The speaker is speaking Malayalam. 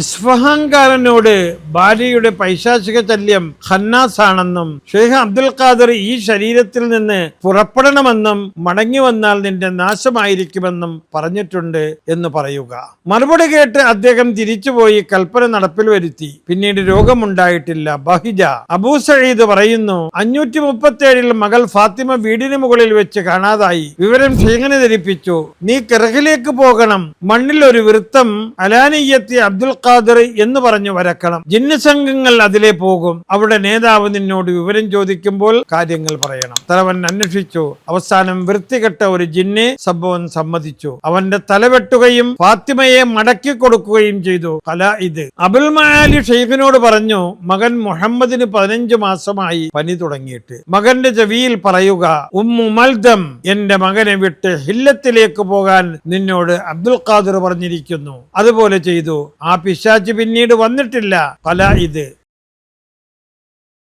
ഇസ്ഫഹാൻകാരനോട് ഭാര്യയുടെ പൈശാചിക ശല്യം ഖന്നാസ് ആണെന്നും ഷെയ്ഖ് അബ്ദുൽ ഖാദർ ഈ ശരീരത്തിൽ നിന്ന് പുറപ്പെടണമെന്നും മടങ്ങി വന്നാൽ നിന്റെ നാശമായിരിക്കുമെന്നും പറഞ്ഞിട്ടുണ്ട് എന്ന് പറയുക. മറുപടി കേട്ട് അദ്ദേഹം തിരിച്ചുപോയി കൽപ്പന നടപ്പിൽ വരുത്തി. പിന്നീട് രോഗമുണ്ടായിട്ടില്ല. ബഹിജ. അബൂ സയ്യിദ് പറയുന്നു അഞ്ഞൂറ്റി മുപ്പത്തി മകൾ ഫാത്തിമ വീടിന് മുകളിൽ വെച്ച് കാണാതായി. വിവരം ഷെയ്ഖിനെ ധരിപ്പിച്ചു. നീ കിറകിലേക്ക് പോകണം. മണ്ണിൽ ഒരു വൃത്തം അലാനിയത്തി അബ്ദുൽ ഖാദർ എന്ന് പറഞ്ഞു വരക്കണം. ജിന്ന സംഘങ്ങൾ അതിലെ പോകും. അവിടെ നേതാവ് നിന്നോട് വിവരം ചോദിക്കുമ്പോൾ കാര്യങ്ങൾ പറയണം. തലവൻ അന്വേഷിച്ചു. അവസാനം വൃത്തികെട്ട ഒരു ജിന്നെ സംഭവം സമ്മതിച്ചു. അവന്റെ തലവെട്ടുകയും ഫാത്തിമയെ മടക്കി കൊടുക്കുകയും ചെയ്തു. കല ഇത്. അബുൽ മഹാലി ഷെയ്ഖിനോട് പറഞ്ഞു മകൻ മുഹമ്മദിന് പതിനഞ്ചു മാസമായി പനി തുടങ്ങിയിട്ട്. മകന്റെ ചെവിയിൽ പറയുക ഉമ്മു മൽദം എന്റെ മകനെ വിട്ട് ഹില്ലത്തിലേക്ക് പോകാൻ നിന്നോട് അബ്ദുൽ ഖാദിർ പറഞ്ഞിരിക്കുന്നു. അതുപോലെ ചെയ്തു. ആ പിശാച്ച് പിന്നീട് വന്നിട്ടില്ല. പല ഇത്.